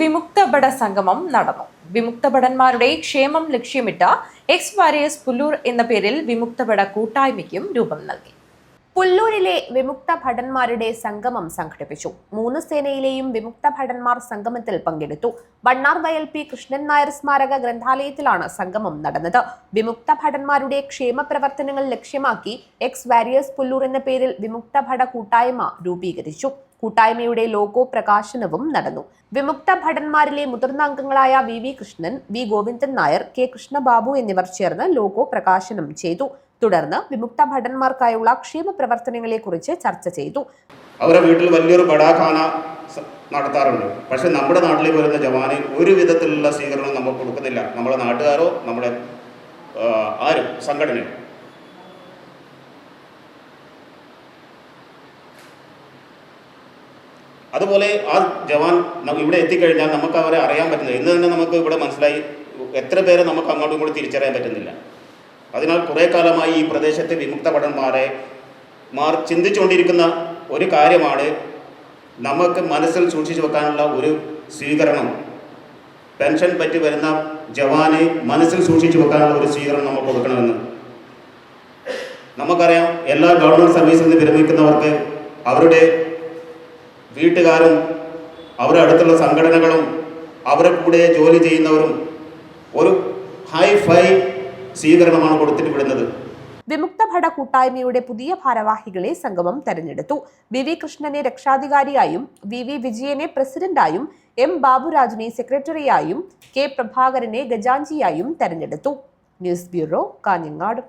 വിമുക്ത ഭട സംഗമം നടന്നു. വിമുക്ത ഭടന്മാരുടെ ക്ഷേമം ലക്ഷ്യമിട്ട എക്സ് വാരിയേഴ്സ് പുല്ലൂർ എന്ന പേരിൽ വിമുക്ത ഭട കൂട്ടായ്മയ്ക്കും രൂപം നൽകി. പുല്ലൂരിലെ വിമുക്ത ഭടന്മാരുടെ സംഗമം സംഘടിപ്പിച്ചു. മൂന്ന് സേനയിലെയും വിമുക്ത ഭടന്മാർ സംഗമത്തിൽ പങ്കെടുത്തു. വണ്ണാർ വയൽ പി കൃഷ്ണൻ നായർ സ്മാരക ഗ്രന്ഥാലയത്തിലാണ് സംഗമം നടന്നത്. വിമുക്ത ഭടന്മാരുടെ ക്ഷേമ പ്രവർത്തനങ്ങൾ ലക്ഷ്യമാക്കി എക്സ് വാരിയേഴ്സ് പുല്ലൂർ എന്ന പേരിൽ വിമുക്ത ഭട കൂട്ടായ്മ രൂപീകരിച്ചു. കൂട്ടായ്മയുടെ ലോഗോ പ്രകാശനവും നടന്നു. വിമുക്ത ഭടന്മാരിലെ മുതിർന്ന അംഗങ്ങളായ V V Krishnan V Govindan Nair K Krishnababu എന്നിവർ ചേർന്ന് ലോഗോ പ്രകാശനം ചെയ്തു. തുടർന്ന് വിമുക്ത ഭടന്മാർക്കായുള്ള ക്ഷേമ പ്രവർത്തനങ്ങളെ കുറിച്ച് ചർച്ച ചെയ്തു. അവരുടെ വീട്ടിൽ വലിയൊരു ബടാഖാന നടത്താറുണ്ട്. പക്ഷെ നമ്മുടെ നാട്ടിൽ വരുന്ന ജവാനിൽ ഒരു വിധത്തിലുള്ള സ്വീകരണം നമുക്ക് കൊടുക്കുന്നില്ല. നമ്മുടെ നാട്ടുകാരോ നമ്മുടെ ആരും സംഘടനയോ. അതുപോലെ ആ ജവാൻ ഇവിടെ എത്തിക്കഴിഞ്ഞാൽ നമുക്ക് അവരെ അറിയാൻ പറ്റുന്നില്ല. ഇന്ന് തന്നെ നമുക്ക് ഇവിടെ മനസ്സിലായി എത്ര പേരെ നമുക്ക് അങ്ങോട്ടും കൂടി തിരിച്ചറിയാൻ പറ്റുന്നില്ല. അതിനാൽ കുറേ കാലമായി ഈ പ്രദേശത്തെ വിമുക്ത ഭടന്മാരെ മാർ ചിന്തിച്ചുകൊണ്ടിരിക്കുന്ന ഒരു കാര്യമാണ് നമുക്ക് മനസ്സിൽ സൂക്ഷിച്ചു വെക്കാനുള്ള ഒരു സ്വീകരണം. പെൻഷൻ പറ്റി വരുന്ന ജവാന് മനസ്സിൽ സൂക്ഷിച്ചു വെക്കാനുള്ള ഒരു സ്വീകരണം നമുക്ക് കൊടുക്കണമെന്ന്. നമുക്കറിയാം എല്ലാ ഗവൺമെന്റ് സർവീസിൽ നിന്ന് വിരമിക്കുന്നവർക്ക് അവരുടെ വീട്ടുകാരും അവരുടെ അടുത്തുള്ള സംഘടനകളും അവരെ കൂടെ ജോലി ചെയ്യുന്നവരും ഒരു ഹൈ ഫൈ സ്വീകരണമാണ് കൊടുത്തിട്ട് വിടുന്നത്. വിമുക്ത ഭട കൂട്ടായ്മയുടെ പുതിയ ഭാരവാഹികളെ സംഗമം തെരഞ്ഞെടുത്തു. വി വി കൃഷ്ണനെ രക്ഷാധികാരിയായും വി വി വിജയനെ പ്രസിഡന്റായും എം ബാബുരാജിനെ സെക്രട്ടറിയായും കെ പ്രഭാകരനെ ഗജാഞ്ചിയായും തെരഞ്ഞെടുത്തു. News bureau Kanhangad.